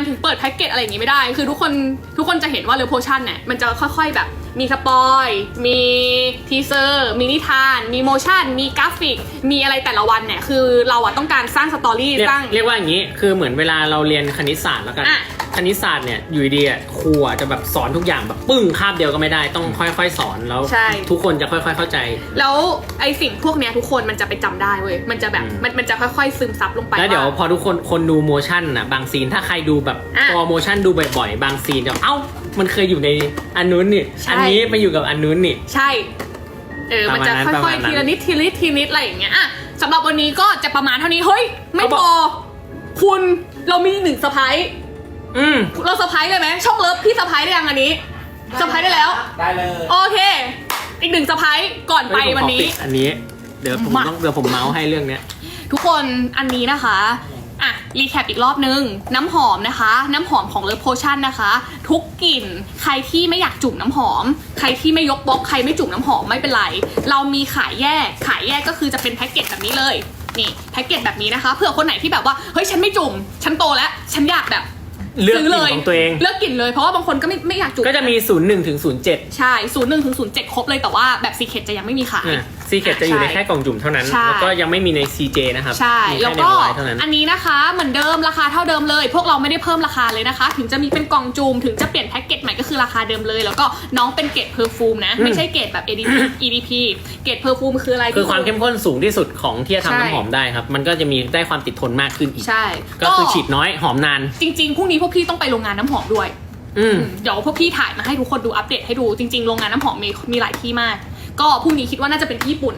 านถึงเปิดแพ็กเกจอะไรอย่างงี้ไม่ได้ คือทุกคนทุกคนจะเห็นว่าเรือโพชั่นเนี่ยมันจะค่อยๆแบบมีสปอย มีทีเซอร์ มีนิทาน มีโมชั่น มีกราฟิก มีอะไรแต่ละวันเนี่ย คือเราอะต้องการสร้างสตอรี่ เรียกสร้าง เรียกว่าอย่างนี้ คือเหมือนเวลาเราเรียนคณิตศาสตร์แล้วกัน อะ คณิตศาสตร์เนี่ยอยู่ดีๆอะครูอะจะแบบสอนทุกอย่างแบบปึ้งคาบเดียวก็ไม่ได้ต้องค่อยๆ สอนแล้ว ใช่ ทุกคนจะค่อย ๆ เข้าใจ แล้วไอสิ่งพวกเนี้ยทุกคนมันจะไปจำได้เว้ยมันจะแบบอืม มันมันจะค่อยๆซึมซับลงไปแล้วเดี๋ยวา พอทุกคนคนดูโมชั่นอะบางซีนถ้าใครดูแบบอะตัวโมชั่นดูบ่อยๆ บางซีนจะเอ้ามันเคยอยู่ในอันนู้นนี่ใช่ อันนี้ไปอยู่กับอันนู้นนี่ ใช่ เออ มันจะประมาณนั้นค่อยประมาณนั้นๆทีละนิดทีละนิดทีละนิดอะไรอย่างเงี้ยอะสำหรับวันนี้ก็จะประมาณเท่านี้ เฮ้ย ไม่เขาบพอกอคุณเรามีหนึ่งสะพ้าย อืมเราสะพ้ายเลยไหมช่องเลิฟพี่สะพ้ายได้ยังอันนี้สะพ้ายได้แล้ว ได้เลยโอเค อีกหนึ่งสะพ้ายก่อนไปเฮ้ยผมวันขอนี้ปิดอันนี้ เดี๋ยวผมมาต้องเดี๋ยวผมเมาส์ให้เรื่องเนี้ย ทุกคนอันนี้นะคะอะรีแคปอีกรอบนึง น้ำหอมนะคะ น้ำหอมของเลิฟโพชั่นนะคะ ทุกกลิ่นใครที่ไม่อยากจุ่มน้ำหอม ใครที่ไม่ยกบล็อกใครไม่จุ่มน้ำหอมไม่เป็นไร เรามีขายแยกขายแยกก็คือจะเป็นแพ็กเกจแบบนี้เลยนี่แพ็กเกจแบบนี้นะคะเผื่อคนไหนที่แบบว่าเฮ้ยฉันไม่จุ่ม ฉันโตแล้ว ฉันอยากแบบ เลือกซื้กลิ่นของตัวเอง เลือกกลิ่นเลยเพราะว่าบางคนก็ไม่ไม่อยากจุ่มก็จะมี 0 1 ถึง 07 ใช่ศูนย์หนึ่งถึงศูนย์เจ็ดครบเลยแต่ว่าแบบซีเคจะยังไม่มีขาย ซีเคทจะอยู่ในแค่กล่องจุ่มเท่านั้น ใช่ แล้วก็ยังไม่มีใน CJ นะครับใช่ มีแล้วค่ในก็ออนไลน์เท่านั้น อันนี้นะคะ เหมือนเดิมราคาเท่าเดิมเลย พวกเราไม่ได้เพิ่มราคาเลยนะคะ ถึงจะมีเป็นกล่องจูม ถึงจะเปลี่ยนแพ็กเกจใหม่ก็คือราคาเดิมเลย แล้วก็น้องเป็นเกรดเพอร์ฟูมนะไม่ใช่เกรดแบบ EDP EDP เกรดเพอร์ฟูมคืออะไรคือความเข้มข้นสูงที่สุดของที่จะใช่ทำน้ำหอมได้ครับ มันก็จะมีได้ความติดทนมากขึ้นอีก ใช่ก็คือฉีดน้อยหอมนาน จริงๆพรุ่งนี้พวกพี่ต้องไปโรงงานน้ำหอมด้วย อืม เดี๋ยวพวกพี่ถ่ายมาให้ทุกคนดูอัปเดตให้ดูจริงๆโรงงานน้ำหอมมีมีหลายที่มาก ก็พรุ่งนี้คิดว่าน่าจะเป็นที่ญี่ปุ่น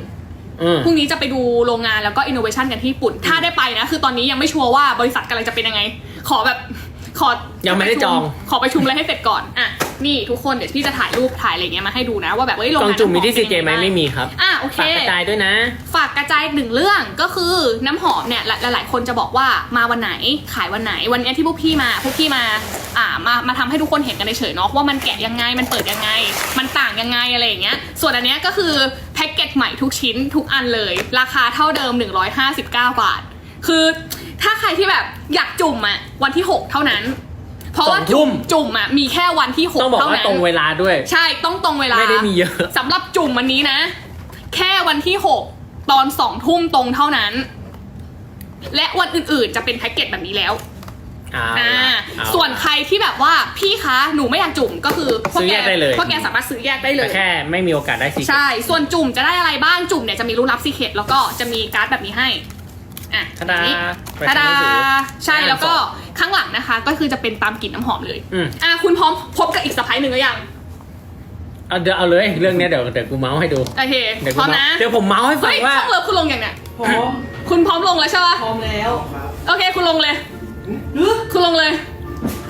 อืม พรุ่งนี้จะไปดูโรงงานแล้วก็อินโนเวชันกันที่ญี่ปุ่น ถ้าได้ไปนะ คือตอนนี้ยังไม่ชัวร์ว่าบริษัทกำลังจะเป็นยังไง ขอแบบ ขอยังไม่ได้จอง ขอประชุมอะไรให้เสร็จก่อนอะนี่ทุกคนเดี๋ยวพี่จะถ่ายรูปถ่ายอะไรเงี้ยมาให้ดูนะ ว่าแบบเอ้ยโรงกล่องงานจุ่มมีน้ำหที่ CJ ไหมเป็นยังงไม่มีครับอะโอเคฝากกระจายด้วยนะ ฝากกระจายอีกหนึ่งเรื่องก็คือน้ำหอมเนี่ยหลายหลายๆคนจะบอกว่ามาวันไหนขายวันไหนวันเนี้ยที่พวกพี่มาพวกพี่มาอ่ามามาทำให้ทุกคนเห็นกันเฉยๆเนาะว่ามันแกะยังไงมันเปิดยังไง มันต่างยังไงอะไรอย่างเงี้ย ส่วนอันเนี้ยก็คือแพ็กเกจใหม่ทุกชิ้นทุกอันเลย ราคาเท่าเดิม 159 บาท คือ ถ้าใครที่แบบอยากจุ่มอะวันที่ 6 เท่านั้น เพราะว่าสองทุ่จุ่ม มจุ่มอะมีแค่วันที่ต้อง6บอกเท่าว่านั้น ตรงเวลาด้วย ใช่ต้องตรงเวลาไม่ได้มีเยอะ สำหรับจุ่มวันนี้นะ แค่วันที่ 6 ตอนสองทุ่มตรงเท่านั้น และวันอื่นๆจะเป็นแพ็กเกจแบบนี้แล้วอ่าอ่าเอา ส่วนใครที่แบบว่าพี่คะหนูไม่อยากจุ่มก็คือพวซื้อแยกได้เลย พวกแกสามารถซื้อแยกได้เลแต่ย แค่ไม่มีโอกาสได้ซีใช่ ส่วนจุ่มจะได้อะไรบ้างจุ่มเนี่ยจะมีรูปลับซีเคทแล้วก็จะมีการ์ดแบบนี้ให้ อะทาดานี้ไปทาดาทำหนังสือใช่อ่านแล้วก็สอบข้างหลังนะคะ ก็คือจะเป็นตามกลิ่นน้ำหอมเลยอืม อะคุณพร้อมพบกับอีกสะพ้ายหนึ่งหรือยังเอาเดี๋ยวเอาเลยเรื่องเนี้ยเดี๋ยวเดี๋ยวกูเมาส์ให้ดูโอเคเดี๋ยวพกูร้อมเมานะส์เดี๋ยวผมเมาส์ให้ฟัเฮ้งยว่า ช่องเลิฟคุณลงอย่างเนี้ยพร้อม คุณพร้อมลงแล้วใช่ปะพร้อมแล้วโอเคคุณลงเลยฮึคุณลงเลย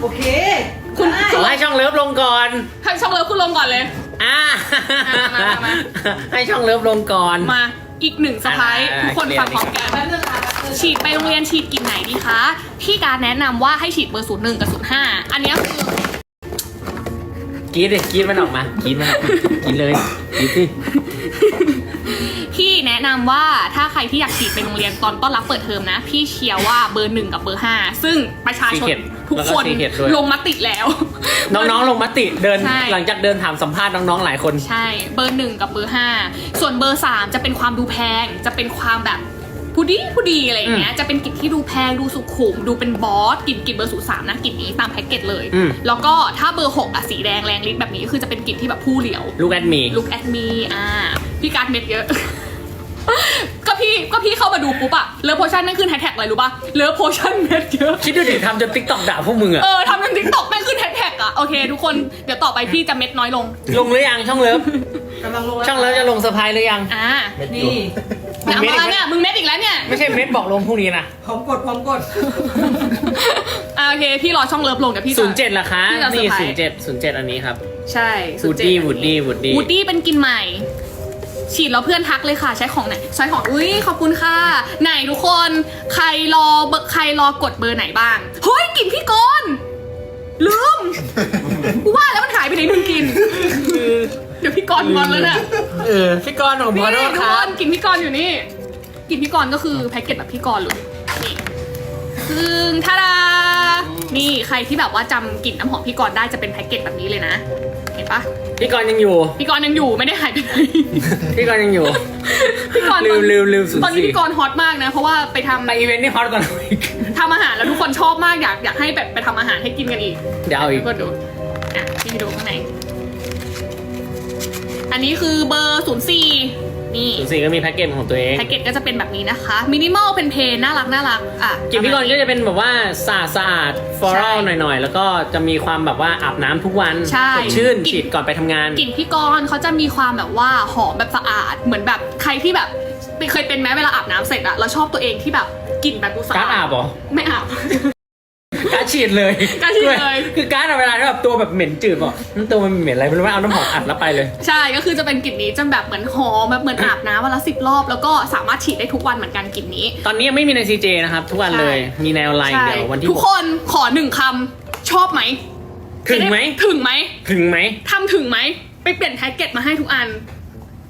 โอเคคุณได้ขอให้ช่องเลิฟลงก่อน ให้ช่องเลิฟคุณลงก่อนเลย อ่ามามามา ให้ช่องเลิฟลงก่อน มา อีกหนึ่งสะพ้ายอ่าทุกคนเคลียร์ฟังพร้อมกันแป๊บนึงค่ะแป๊บนึงฉีดไปโรงเรียนฉีดกลิ่นไหนดีคะพี่การแนะนำว่าให้ฉีดเบอร์ศูนย์หนึ่งกับศูนย์ห้าอันเนี้ยคือ กรีดดิกรีดมันออกมากรีดมันออกมากรีดเลยกรีดสิ พี่แนะนำว่าถ้าใครที่อยากฉีดไปโรงเรียนตอนต้อนรับเปิดเทอมนะ พี่เชียร์ว่าเบอร์หนึ่งกับเบอร์ห้าซึ่งประชาชนทุกคนแล้วก็ Secret ด้วย ลงมติแล้ว น้องๆลงมติเดินใช่ หลังจากเดินถามสัมภาษณ์น้องๆหลายคน ใช่ เบอร์หนึ่งกับเบอร์ห้าส่วนเบอร์สามจะเป็นความดูแพง จะเป็นความแบบผู้ดีผู้ดีอะไรอย่างเงี้ย จะเป็นกลิ่นที่ดูแพงดูสุขุม ดูเป็นบอสกลิ่นกลิ่นเบอร์ศูนย์สามนะกลิ่นนี้ตามแพ็กเกจเลย อืม แล้วก็ถ้าเบอร์หกอะสีแดงแรงฤทธิ์แบบนี้คือจะเป็นกลิ่นที่แบบผู้เหลียว ลูกแอดมี look at me อ่าพี่การดเม็ดเยอะก็ พี่ก็พี่เข้ามาดูปุ๊บอะเลิฟโพชั่นนั่นขึ้นแฮชแท็กอะไรรู้ป่ะเลิฟโพชั่นเม็ดเยอะ คิดดูดิทำจนติ๊กต็อกด่าพวกมึงอะเออทำเป็นทิกตอกแม่งขึ้นแฮชแท็กอะโอเค ทุกคนเดี๋ยวต่อไปพี่จะเม็ดน้อยลงลงหรือยังช่องเลิฟกำลังลงแล้วช่องเลิฟจะลงเซอร์ไพรส์หรือยัง อ่านี่อย่ามาแล้วเนี่ยมึงเม็ดอีกแล้วเนี่ย ไม่ใช่เม็ดบอกลงพรุ่งนี้นะพร้อมกดพร้อมกด อ่าโอเค พี่รอช่องเลิฟลงเดี๋ยวพี่จะ ศูนย์เจ็ดละคะพี่จะนี่เซอศูร์นย์ไพรเจ็ดส์ศูนย์เจ็ดอันนี้ครับใช่วูดดี้วูดดี้วูดดี้วูดดี้เป็นกลินใหม่ ฉีดแล้วเพื่อนทักเลยค่ะ ใช้ของไหนใช้ของอุ้ยขอบคุณค่ะ ไหนทุกคนใครรอเบอร์ใครรอกดเบอร์ไหนบ้างเฮ้ยกลิ่นพี่กรณ์ลืมกูว่าแล้วมันหายไปไหนหนึ่งกลิ่นเดี๋ยวพี่กรณ์งอนแล้วเนี่ยเออพี่กรณ์ของนี่พอโทษทุคกรัคบนกลิ่นพี่กรณ์อยู่นี่กลิ่นพี่กรณ์ก็คือแพ็กเกจแบบพี่กรณ์เลยนี่ซึ่งทาดานี่ใครที่แบบว่าจำกลิ่นน้ำหอมพี่กรณ์ได้จะเป็นแพ็กเกจแบบนี้เลยนะ เห็นปะพี่กรณ์ยังอยู่ พี่กรณ์ยังอยู่ไม่ได้หายไปไหน พี่กรณ์ยังอยู่ พี่กรณ์ลืมลืมลืมศูนตอนย์นี้สี่พี่กรณ์ฮอตมากนะ เพราะว่าไปทำไปอีเวนต์นี่ฮอตกว่าเราอีกทำอาหารแล้วทุกคนชอบมากอยากอยากให้แบบไปทำอาหารให้กินกันอีกเดี๋ยวเอาอีกเพื่อนดูอะพี่ดูข้างในอันนี้คือเบอร์ศูนย์สี่ นี่ศูนย์สี่ก็มีแพ็กเกจของตัวเองแพ็กเกจก็จะเป็นแบบนี้นะคะมินิมอลเป็นเพลน่ารักน่ารักอะกลิ่นพี่กรณ์ก็จะเป็นแบบว่าสะอาดสะอาดฟลอรัลใช่หน่อยๆ แล้วก็จะมีความแบบว่าอาบน้ำทุกวันใช่สดชื่นกลิ่นฉีดก่อนไปทำงานกลิ่นพี่กรณ์เขาจะมีความแบบว่าหอมแบบสะอาดเหมือนแบบใครที่แบบเคยเป็นไหมเวลาอาบน้ำเสร็จอะเราชอบตัวเองที่แบบกลิ่นแบบดูสะการ์ดอาอาดบเหรอไม่อาบการ์ด ฉีดเลยการ์ดฉีดเลย คือการ์ดอะเวลาที่แบบตัวแบบเหม็นจืดบอกนั่นตัวมันเหม็นอะไรไม่รู้ว่าเอาน้ำหอมอัดแล้วไปเลย ใช่ก็คือจะเป็นกลิ่นนี้จะแบบเหมือนหอมแบบเหมือนอาบน้ำวันละสิบรอบ แล้วก็สามารถฉีดได้ทุกวันเหมือนกันกลิ่นนี้ ตอนนี้ยังไม่มีใน CJ นะครับทุกวันเลยใช่มีแนวไลน์ใช่เดี๋ยววันที่ทุกคนขอหนึ่งคำชอบไหมถึงไหมถึงไหมถึงไหมทำถึงไหมไปเปลี่ยนแพ็กเกจมาให้ทุกอัน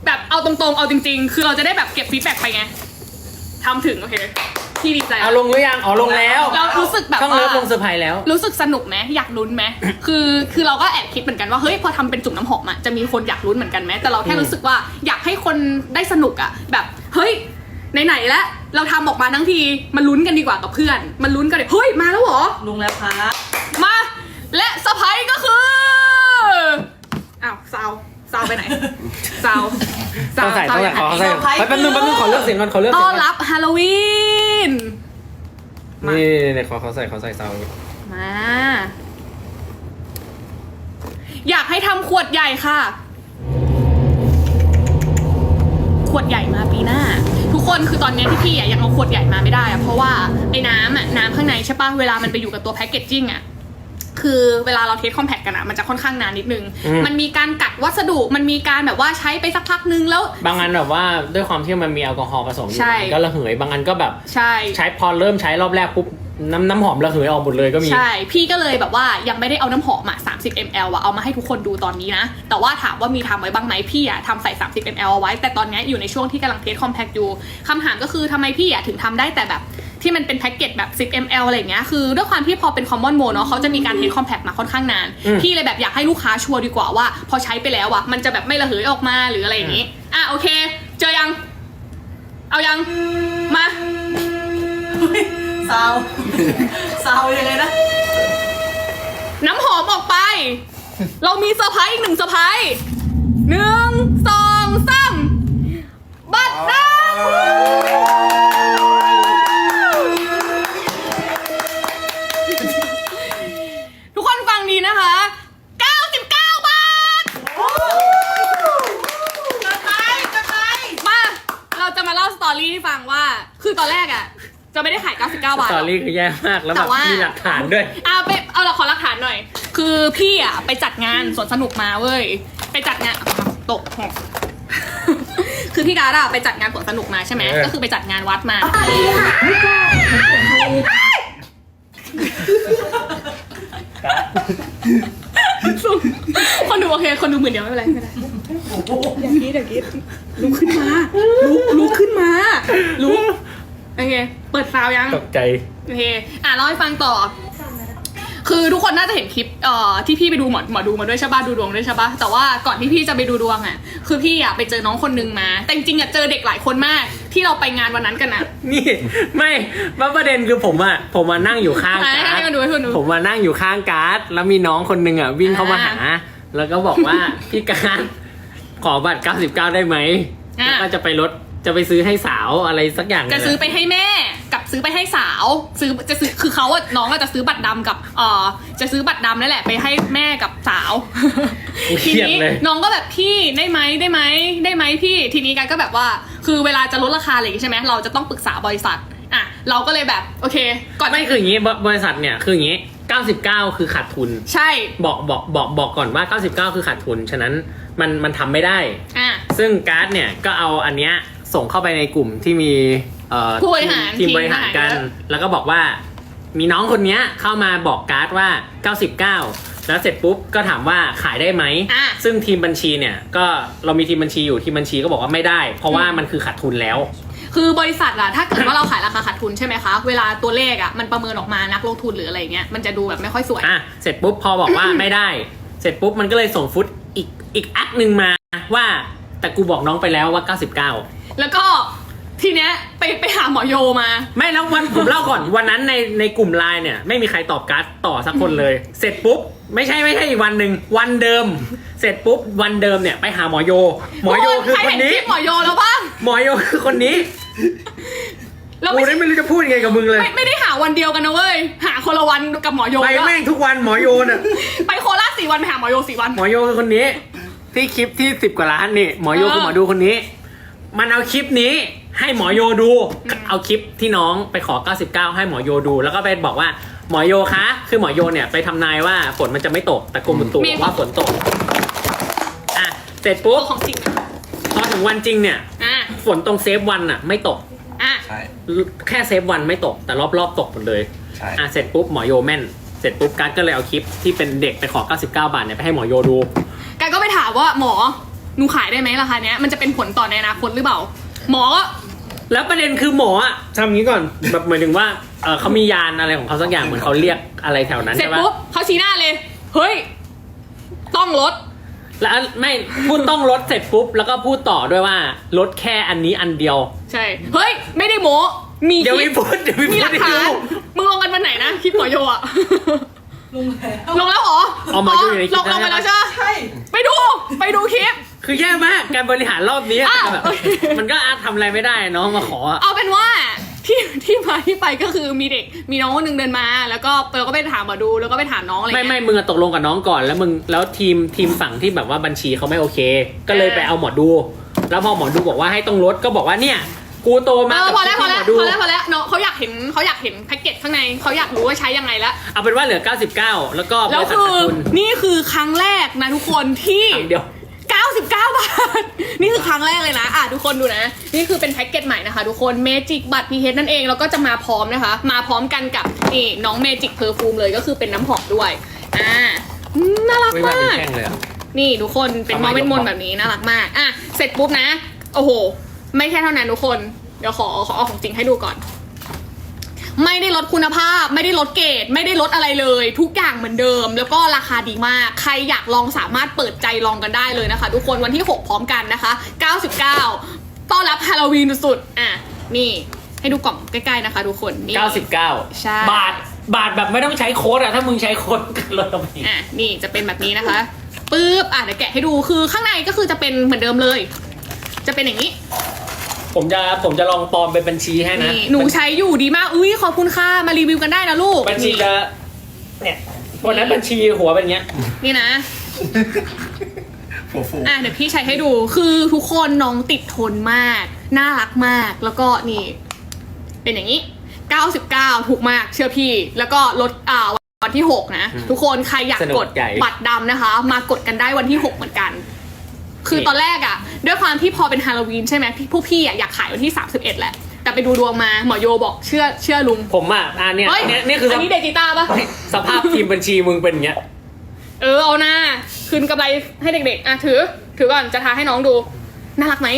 แบบเอาตรงๆ เอาจริง ๆ คือเราจะได้แบบเก็บฟีดแบ็กไปไงทำถึงโอเค พี่ดีใจเอาลงหรือยังอ๋อลงแล้วเรารู้สึกแบบช่องว่าเลิฟลงเซอร์ไพรส์แล้ว รู้สึกสนุกไหมอยากลุ้นไหมคือคือเราก็แอบคิดเหมือนกันว่าเฮ้ยพอทำเป็นจุ่มน้ำหอมอะจะมีคนอยากลุ้นเหมือนกันไหมแต่เราแค่อืมรู้สึกว่าอยากให้คนได้สนุกอะแบบเฮ้ยไหนๆแล้วเราทำออกมาทั้งทีมาลุ้นกันดีกว่ากับเพื่อนมาลุ้นกันเลยเฮ้ยมาแล้วเหรอ ลุงแล้วครับ มา และสไปก็คือ อ้าวซาว ซาวไปไหนซาวซาต้อวงใส่ซาต้วองใส่ยังไงขอใส่ไปแป๊บนึงแป๊บนึงขอเลือกเสียงก่อนขอเลือกเสีต้ยองนก่อนรับฮาโลวีน มา นี่นี่ขอเขาใส่เขาใส่ซาวด์มา อยากให้ทำขวดใหญ่ค่ะ ขวดใหญ่มาปีหน้า ทุกคนคือตอนเนี้ยที่พี่อะยังเอาขวดใหญ่มาไม่ได้อะเพราะว่าไอ้น้ำอะน้ำข้างในใช่ปะเวลามันไปอยู่กับตัวแพคเกจจิ้งอะ คือเวลาเราเทสคอมแพคกันอะมันจะค่อนข้างนานนิดนึงมันมีการกัดวัสดุมันมีการแบบว่าใช้ไปสักพักนึงแล้ว บางอันแบบว่าด้วยความที่มันมีแอลกอฮอล์ผสมอยู่ใช่ก็ระเหยบางอันก็แบบ ใช่ ใช้พอเริ่มใช้รอบแรกปุ๊บน้ำน้ำหอมระเหยออกหมดเลยก็มี ใช่ พี่ก็เลยแบบว่ายังไม่ได้เอาน้ำหอมอะ30 ml อะเอามาให้ทุกคนดูตอนนี้นะ แต่ว่าถามว่ามีทำไว้บ้างไหมพี่อะทำใส่ 30 ml เอาไว้ แต่ตอนเนี้ยอยู่ในช่วงที่กำลังเทสคอมแพคอยู่คำถามก็คือทำไมพี่อะถึงทำได้แต่แบบ ที่มันเป็นแพ็กเกจแบบ 10 ml อะไรอย่างเงี้ย คือด้วยความที่พอเป็น common mode เนาะเขาจะมีการเทสคอมแพคมาค่อนข้างนาน อืม พี่เลยแบบอยากให้ลูกค้าชัวร์ดีกว่าว่า พอใช้ไปแล้วอะมันจะแบบไม่ระเหยออกมาหรืออะไรอย่างงี้ อะโอเค เจอยัง เอายัง มา ซาวซาวยังไงนะ น้ำหอมออกไป เรามีเซอร์ไพรส์อีกหนึ่งเซอร์ไพรส์หนึ่งสองสามบัตรดำ อตอนแรกอะจะไม่ได้ขาย 99 บาทสหตรออกรี่คือแย่มากแล้วแต่แบบว่ามี มีหลักฐานด้วย เอาไปเอาเราขอหลักฐานหน่อย คือพี่อะไปจัดงานสวนสนุกมาเว้ย ไปจัดงานตกหกคือพี่การ์ดอะไปจัดงานสวนสนุกมาใช่ไหมเออ ก็คือไปจัดงานวัดมา คนดูโอเค คนดูหมื่นเดียวไม่เป็นไรไม่เป็นไรอย่าคิดอย่าคิดลุกขึ้นมาลุกลุกขึ้นมาลุก โอเค เปิดซาวยัง ตกใจ โอเค อะเล่าให้ฟังต่อ คือทุกคนน่าจะเห็นคลิปเอ่อที่พี่ไปดูหมอหมอดูมาด้วยใช่ปะดูดวงด้วยใช่ปะแต่ว่าก่อนที่พี่จะไปดูดวงอะ คือพี่อะไปเจอน้องคนนึงมา แต่จริงๆอะเจอเด็กหลายคนมาก ที่เราไปงานวันนั้นกันนะ นี่ไม่ว่าประเด็นคือผมอะผมมานั่งอยู่ข้างให้การ์ให้ดมาดูให้มาดูผมมานั่งอยู่ข้างการ์ดแล้วมีน้องคนหนึ่งอะวิ่งเข้ามาหา แล้วก็บอกว่า พี่การ์ดขอบัตร 99 ได้ไหมอะ แล้วก็จะไปลด จะไปซื้อให้สาวอะไรสักอย่างจะซื้อไปให้แม่กับซื้อไปให้สาว ซื้อจะซื้อคือเขาอะน้องอะจะซื้อบัตรดำกับเอ่อจะซื้อบัตรดำนั่นแหละไปให้แม่กับสาวเคทีรียดนี้เลยน้องก็แบบพี่ได้ไหมได้ไหมได้ไหมพี่ทีนี้กันก็แบบว่า คือเวลาจะลดราคาอะไรอย่างงี้ใช่ไหมเราจะต้องปรึกษาบริษัทอะเราก็เลยแบบโอเค ก่อนไม่คืออย่างนี้บบริษัทเนี่ยคืออย่างนี้ 99 คือขาดทุน ใช่บอกบอกบอกบอกก่อนว่า 99 คือขาดทุน ฉะนั้นมันมันทำไม่ได้ อะซึ่งการ์ดเนี่ยก็เอาอันเนี้ย ส่งเข้าไปในกลุ่มที่มีเอ่อผู้บริหารทีมบริหารกันทีมบริหาร แล้วก็บอกว่ามีน้องคนเนี้ยเข้ามาบอกการ์ดว่า 99 แล้วเสร็จปุ๊บก็ถามว่าขายได้ไหม อะ ซึ่งทีมบัญชีเนี่ยก็เรามีทีมบัญชีอยู่ทีมบัญชีก็บอกว่าไม่ได้ เพราะว่ามันคือขาดทุนแล้ว คือบริษัทอะถ้าเกิดว่าเราขายราคาขาดทุนใช่ไหมคะ เวลาตัวเลขอะมันประเมินออกมานักลงทุนหรืออะไรเงี้ยมันจะดูแบบไม่ค่อยสวย อะ เสร็จปุ๊บพอบอกว่า ไม่ได้ เสร็จปุ๊บมันก็เลยส่งฟุตอีกอีกอักหนึ่งมาว่า แต่กูบอกน้องไปแล้วว่า 99 แล้วก็ทีเนี้ยไปไปหาหมอโยมา ไม่แล้ววัน ผมเล่าก่อนวันนั้นในในกลุ่มไลน์เนี่ย ไม่มีใครตอบการ์ดต่อสักคนเลย เสร็จปุ๊บ ไม่ใช่ไม่ใช่อีกวันหนึ่งวันเดิม เสร็จปุ๊บ วันเดิมเนี่ยไปหาหมอโย หมอโยคือใครคนเห็นนี้คลิปหมอโยแล้วบ้างหมอโยคือคนนี้แล้วกูไม่ได้ไม่รู้จะพูดยังไงกับมึงเลย ไม่ไม่ได้หาวันเดียวกันนะเว้ย หาคนละวันกับหมอโยไปด้วยแม่งทุกวันหมอโยน่ะ ไปโคราชสี่วันไปหาหมอโยสี่วัน หมอโยคือคนนี้ ที่คลิปที่สิบกว่าล้านนี่หมอโยเออคือหมอดูคนนี้ มันเอาคลิปนี้ให้หมอโยดู เอาคลิปที่น้องไปขอ 99 ให้หมอโยดู แล้วก็ไปบอกว่าหมอโยคะ คือหมอโยเนี่ยไปทำนายว่าฝนมันจะไม่ตก แต่กรมอุตุบอกว่าฝนตก อะ เสร็จปุ๊บของจริงพอถึงวันจริงเนี่ย อะฝนตรงเซฟวันอะ ไม่ตก อะ ใช่แค่เซฟวันไม่ตก แต่รอบๆตกหมดเลย ใช่อะ เสร็จปุ๊บหมอโยแม่น เสร็จปุ๊บการดก็เลยเอาคลิปที่เป็นเด็กไปขอ 99 บาทเนี่ยไปให้หมอโยดูกันก็ไป ถามว่าหมอหนูขายได้ไหมราคาเนี้ยมันจะเป็นผลต่อในอนาคตหรือเปล่า หมอก็แล้วประเด็นคือหมออะทำงี้ก่อนแบบเหมือนถึงว่าเออเขามียานอะไรของเขาสักอย่างเหมือนเขาเรียกอะไรแถวนั้นเสร็จใช่ปะปุ๊บเขาชี้หน้าเลย เฮ้ย ต้องลด แล้วไม่พูดต้องลดเสร็จปุ๊บแล้วก็พูดต่อด้วยว่าลดแค่อันนี้อันเดียว ใช่ เฮ้ย ไม่ได้โมมีเดี๋ยวคลิมีปพูดเดี๋ยวมีมีพูหดลักให้ฐานดูมึงลงกันวันไหนนะคลิปหมอโยอะลุงแล้ว ลงแล้วเหรอเอาหมอโยอยู่ในคลิลปงลงไปนั้แล้นวใช่ปะใช่ ไปดูไปดูคลิป คือแย่มากการบริหารรอบนี้อะแบบโอเคมันก็อาจทำอะไรไม่ได้น้องมาขออะ เอาเป็นว่าที่ที่มาที่ไปก็คือมีเด็กมีน้องคนหนึ่งเดินมา แล้วก็เราก็ไปถามหมอดูแล้วก็ไปถามน้องอะไรไม่เงี้ย ไม่มึงอะตกลงกับน้องก่อนแล้วมึงแล้วทีมทีมฝั่งที่แบบว่าบัญชีเขาไม่โอเค ก็เลยเออไปเอาหมอดู แล้วพอหมอดูบอกว่าให้ต้องลดก็บอกว่าเนี่ย กูโตเอมาอกับพอแล้วพอที่แล้หวมอดูพอแล้วพอแล้วเนาะเขาอยากเห็นเขาอยากเห็นแพ็กเกจข้างในเขาอยากรู้ว่าใช้ยังไงแล้วเอาเป็นว่าเหลือ 99 แล้วก็บแล้วริษัทคืขาอดทุนนี่คือครั้งแรกนะทุกคนที่ครั้งเดียว99 บาท นี่คือครั้งแรกเลยนะ อะทุกคนดูนะ นี่คือเป็นแพ็กเกจใหม่นะคะ ทุกคนเมจิกบัตรพีเนั่นเอง แล้วก็จะมาพร้อมนะคะ มาพร้อมกันกับนี่น้องเมจิกเพอร์ฟูมเลยก็คือเป็นน้ำหอมด้วย อ่าอืมน่ารักไม่มาเป็นมากแท่งเลยอะนี่ทุกคนเป็นมอทำไมเวนมนยกแบบนี้น่ารักมาก อะ เสร็จปุ๊บนะ โอ้โห ไม่แค่เท่านั้นทุกคน เดี๋ยวขอขอเอาของจริงให้ดูก่อน ไม่ได้ลดคุณภาพ ไม่ได้ลดเกรดไม่ได้ลดอะไรเลย ทุกอย่างเหมือนเดิม แล้วก็ราคาดีมาก ใครอยากลองสามารถเปิดใจลองกันได้เลยนะคะ ทุกคนวันที่ 6 พร้อมกันนะคะ 99ต้อนรับฮาโลวีนสุดๆอะนี่ให้ดูกล่องใกล้ๆนะคะ ทุกคนนี่ 99 ใช่ บาท บาทแบบไม่ต้องใช้โค้ดอะถ้ามึงใช้โค้ดก็ลดลงไปอีกอะนี่จะเป็นแบบนี้นะคะปึ๊บอะเดี๋ยวแกะให้ดูคือข้างในก็คือจะเป็นเหมือนเดิมเลย จะเป็นอย่างนี้ ผมจะผมจะลองปลอมเป็นบัญชีให้นะ นี่หนูใช้อยู่ดีมาก อุ้ยขอบคุณค่ะ มารีวิวกันได้นะลูก บัญชีจะเนี่ยวันนั้นบัญชีหัวเป็นอย่างเงี้ย นี่นะ หัวฟูอะเดี๋ยวพี่ใช้ให้ดู คือทุกคนน้องติดทนมาก น่ารักมาก แล้วก็นี่ เป็นอย่างนี้ 99 ถูกมาก เชื่อพี่ แล้วก็ลดอ่าวันที่ 6 นะ ทุกคนใครอยากสนุกกดใหญ่ บัตรดำนะคะ มากดกันได้วันที่ 6 เหมือนกัน คือนี่ตอนแรกอะด้วยความที่พอเป็นฮาโลวีนใช่ไหมพี่ผู้พี่อะอยากขายวันที่ 31 แหละ แต่ไปดูดวงมาหมอโยบอกเชื่อเชื่อลุงผมอะอันเนี้ยเฮ้ยเนี่ยนี่คือสอันนี้เดจิต้าปะสภาพทีมบัญชีมึงเป็นอย่างเงี้ย เออเอาหน้าคืนกำไรให้เด็กๆ อะถือ ถือก่อนจะทาให้น้องดู น่ารักไหม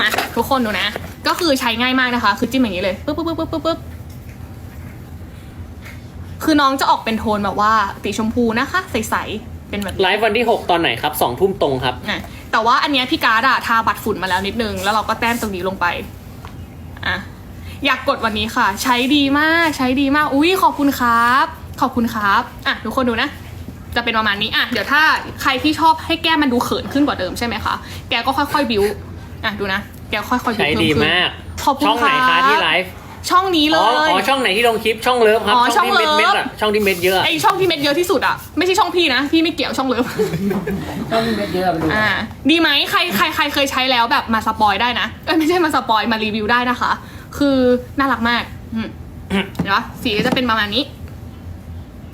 มาทุกคนดูนะ ก็คือใช้ง่ายมากนะคะ คือจิ้มอย่างนี้เลยปึ๊บปึ๊บปึ๊บปึ๊บปึ๊บปึ๊บคือน้องจะออกเป็นโทนแบบว่าสีชมพูนะคะ ใสๆเป็นแบบนี้ไลฟ์วันที่ 6 ตอนไหนครับสองทุ่มตรงครับ อะ แต่ว่าอันเนี้ยพี่การ์ดอะทาบัตรฝุ่นมาแล้วนิดนึง แล้วเราก็แต้มตรงนี้ลงไป อะ อยากกดวันนี้ค่ะ ใช้ดีมาก ใช้ดีมาก อุ้ยขอบคุณครับ ขอบคุณครับ อะทุกคนดูนะ จะเป็นประมาณนี้ อะ เดี๋ยวถ้าใครที่ชอบให้แก้มมันดูเขินขึ้นกว่าเดิมใช่ไหมคะ แกก็ค่อยๆ บิว อะดูนะ แกค่อยๆบิวใช้เพิ่มดีขึ้นมาก ขอบคุณช่องไหนครัคะบที่ไลฟ์ ช่องนี้เลอ๋อย อ๋อช่องไหนที่ลงคลิปช่องเลิฟครับอ๋อช่องที่เม็ดช่องเลิเม็ดฟอะช่องที่เม็ดเยอะอะไอช่องที่เม็ดเยอะที่สุดอะไม่ใช่ช่องพี่นะพี่ไม่เกี่ยวช่องเลิฟช่องที่เม็ดเยอะไปดูอ่าดีไหมใครใครใครเคยใช้แล้วแบบมาสปอยได้นะเอ้ยไม่ใช่มาสปอยมารีวิวได้นะคะ คือน่ารักมากอืมเดี๋ยวสีก็จะเป็นประมาณนี้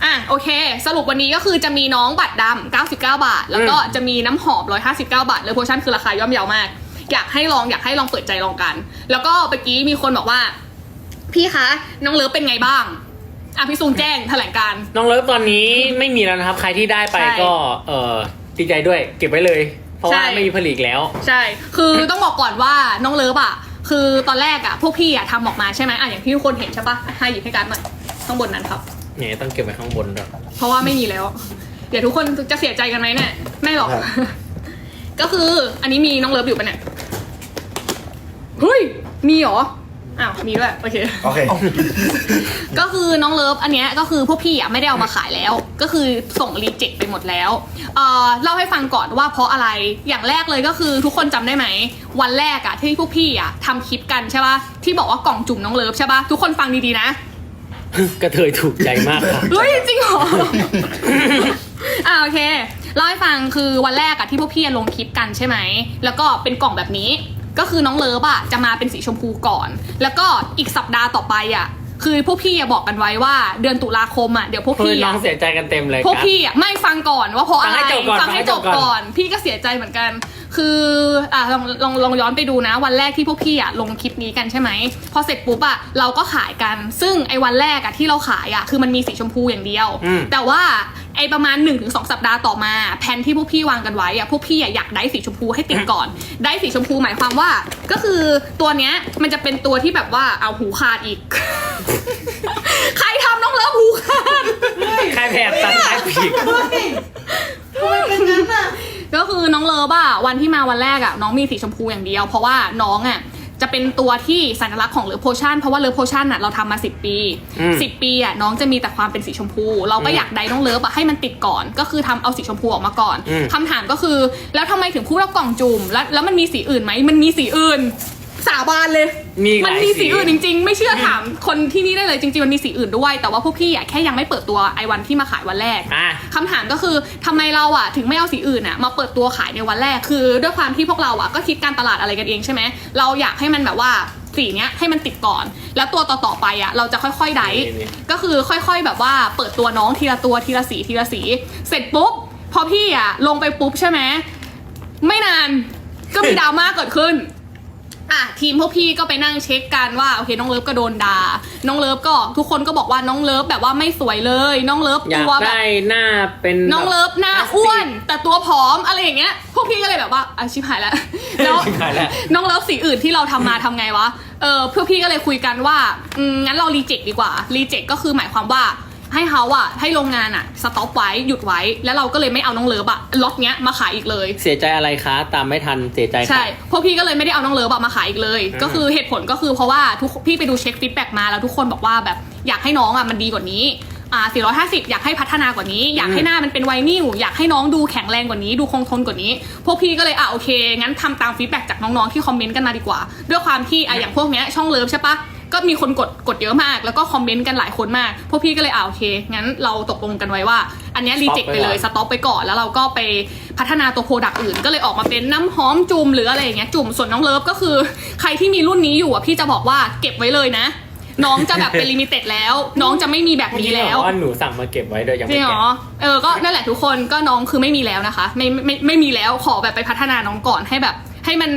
อะโอเค สรุปวันนี้ก็คือจะมีน้องบัตรดำ99 บาท แล้วก็จะมีน้ำหอม 159 บาทเลยโพชั่นคือราคาย่อมเยาวมาก อยากให้ลองอยากให้ลองเปิดใจลองกัน แล้วก็เมื่อกี้มีคนบอกว่า พี่คะ น้องเลิฟเป็นไงบ้าง อะพี่ซุงแจ้งแถลงการณ์น้องเลิฟตอนนี้ไม่มีแล้วนะครับ ใครที่ได้ไปใช่ ก็เออดีใจด้วย เก็บไว้เลย เพราะว่าใช่ไม่มีผลิตอีกแล้ว ใช่ คือต้องบอกก่อนว่าน้องเลิฟอะ คือตอนแรกอะพวกพี่อะทำออกมาใช่ไหมอะอย่างที่ทุกคนเห็นใช่ปะให้หยิบให้การดหน่อยข้างบนนั้นครับ เนี่ยต้องเก็บไว้ข้างบนด้วยเพราะว่าไม่มีแล้ว เดี๋ยวทุกคนจะเสียใจกันไหมเนี่ย ไม่หรอก ครับ ก็คืออันนี้มีน้องเลิฟอยู่ปะเนี่ย เฮ้ย มีเหรอ อ้าวมีด้วยโอเค โอเค ก็คือน้องเลิฟอันเนี้ยก็คือพวกพี่อะไม่ได้เอามาขายแล้ว ก็คือส่งรีเจ็คไปหมดแล้วเอ่อเล่าให้ฟังก่อนว่าเพราะอะไรอย่างแรกเลยก็คือทุกคนจำได้ไหม วันแรกอะที่พวกพี่อะทำคลิปกันใช่ปะที่บอกว่ากล่องจุ่มน้องเลิฟใช่ปะทุกคนฟังดีๆนะ กระเทยถูกใจมากค่ะ เฮ้ยจริงเหรอ อ่าโอเคเล่าให้ฟังคือวันแรกอะที่พวกพี่ลงคลิปกันใช่ไหม แล้วก็เป็นกล่องแบบนี้ ก็คือน้องเลิฟอะจะมาเป็นสีชมพูก่อน แล้วก็อีกสัปดาห์ต่อไปอะคือพวกพี่อะบอกกันไว้ว่าเดือนตุลาคมอะเดี๋ยวพวกเฮ้ยพี่น้ออะงเสียใจกันเต็มเลยพวกครับ พี่อะไม่ฟังก่อนว่าเพราะอะไรฟังให้จบก่อนฟังให้จบฟังให้จบก่ก่ออนนพี่ก็เสียใจเหมือนกัน คืออะลองลองลองย้อนไปดูนะ วันแรกที่พวกพี่อะลงคลิปนี้กันใช่ไหมพอเสร็จปุ๊บอะเราก็ขายกัน ซึ่งไอ้วันแรกอะที่เราขายอะคือมันมีสีชมพูอย่างเดียว อืม แต่ว่าไอ้ประมาณ 1-2 สัปดาห์ต่อมา แผนที่พวกพี่วางกันไว้อะพวกพี่อะอยากได้สีชมพูให้ติดก่อน ได้สีชมพูหมายความว่า ก็คือตัวเนี้ยมันจะเป็นตัวที่แบบว่าเอาหูขาดอีก ใครทำน้องเลิฟหูขาด ใครแผลตัดใครผีก เฮ้ยทำไมเป็นงั้นอะ ก็คือน้องเลิฟอะวันที่มาวันแรกอะน้องมีสีชมพูอย่างเดียว เพราะว่าน้องอะจะเป็นตัวที่สัญลักษณ์ของเลิฟโพชั่นเพราะว่าเลิฟโพชั่นอะเราทำมา 10 ปี อืม10 ปีอะน้องจะมีแต่ความเป็นสีชมพู เราก็อืมอยากได้น้องเลิฟอะให้มันติดก่อน ก็คือทำเอาสีชมพูออกมาก่อนอืม คำถามก็คือแล้วทำไมถึงพูดว่ากล่องจุ่มแล้วแล้วมันมีสีอื่นไหมมันมีสีอื่น สาบานเลย มีหมันลายมีสีสี อื่นจริง ๆ ไม่เชื่อถามคนที่นี่ได้เลยจริงๆมันมีสีอื่นด้วย แต่ว่าพวกพี่อะแค่ยังไม่เปิดตัวไอวันที่มาขายวันแรก อะ คำถามก็คือทำไมเราอะถึงไม่เอาสีอื่นอะมาเปิดตัวขายในวันแรกคือ ด้วยความที่พวกเราอะก็คิดการตลาดอะไรกันเองใช่ไหมเราอยากให้มันแบบว่าสีเนี้ยให้มันติดก่อน แล้วตัวต่อๆไปอะเราจะค่อยๆไดนี่ ก็คือค่อยๆแบบว่าเปิดตัวน้องทีละตัวทีละสีทีละสี เสร็จปุ๊บพอพี่อะลงไปปุ๊บใช่ไหมไม่นานก็มีดราม่าเกิดขึ้น อะทีมพวกพี่ก็ไปนั่งเช็คกันว่าโอเคน้องเลิฟก็โดนด่าน้องเลิฟก็ทุกคนก็บอกว่าน้องเลิฟแบบว่าไม่สวยเลย น้องเลิฟอยาตักวแบบได้หน้าเป็นน้องแบบเลิฟหน้าพลสติกอ้วน แต่ตัวผอมอะไรอย่างเงี้ยพวกพี่ก็เลยแบบว่าอาชิบหายแล้วแล้ว ชิบหายแล้ว น้องเลิฟสีอื่นที่เราทำมาทำไงวะ เออพวกพี่ก็เลยคุยกันว่าอืมงั้นเรารีเจ็คดีกว่า รีเจ็คก็คือหมายความว่า ให้เขาอะให้โรงงานอะสต็อปไว้หยุดไว้ แล้วเราก็เลยไม่เอาน้องเลิฟอะล็อตเนี้ยมาขายอีกเลย เสียใจอะไรคะ ตามไม่ทันเสียใจค่ะ ใช่พวกพี่ก็เลยไม่ได้เอาน้องเลิฟอะมาขายอีกเลยอืมก็คือเหตุผลก็คือเพราะว่าทุกพี่ไปดูเช็คฟีดแบ็กมาแล้วทุกคนบอกว่าแบบอยากให้น้องอะมันดีกว่านี้อ่า450 อยากให้พัฒนากว่านี้ อยากให้หน้ามันเป็นไวนิลอยากให้น้องดูแข็งแรงกว่านี้ ดูคงทนกว่านี้ พวกพี่ก็เลยอะโอเคงั้นทำตามฟีดแบ็กจากน้องๆที่คอมเมนต์กันมาดีกว่า ด้วยความที่อะอย่างพวกเนี้ยช่องเลิฟใช่ปะ ก็มีคนกดกดเยอะมาก แล้วก็คอมเมนต์กันหลายคนมาก พวกพี่ก็เลยอะโอเค งั้นเราตกลงกันไว้ว่า อันเนี้รีเจ็คไปเลยสต็อปไปก่อน แล้วเราก็ไปพัฒนาตัวโปรดักต์อื่น ก็เลยออกมาเป็นน้ำหอมจุ่มหรืออะไรอย่างเงี้ยจุ่มส่วนน้องเลิฟก็คือ ใครที่มีรุ่นนี้อยู่อะพี่จะบอกว่าเก็บไว้เลยนะ น้องจะแบบเป็นลิมิเต็ดแล้ว น้องจะไม่มีแบบนี้แล้วว่าหนูสั่งมาเก็บไว้โดยยังจไม่ริงเหรแกะอเออก็นั่นแหละทุกคนก็น้องคือไม่มีแล้วนะคะไม่ไม่ไม่มีแล้วขอแบบไปพัฒนาน้องก่อนให้แบบ ให้มัน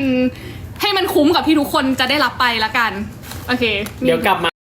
ให้มันคุ้มกับที่ทุกคนจะได้รับไปละกัน โอเค เดี๋ยวกลับมา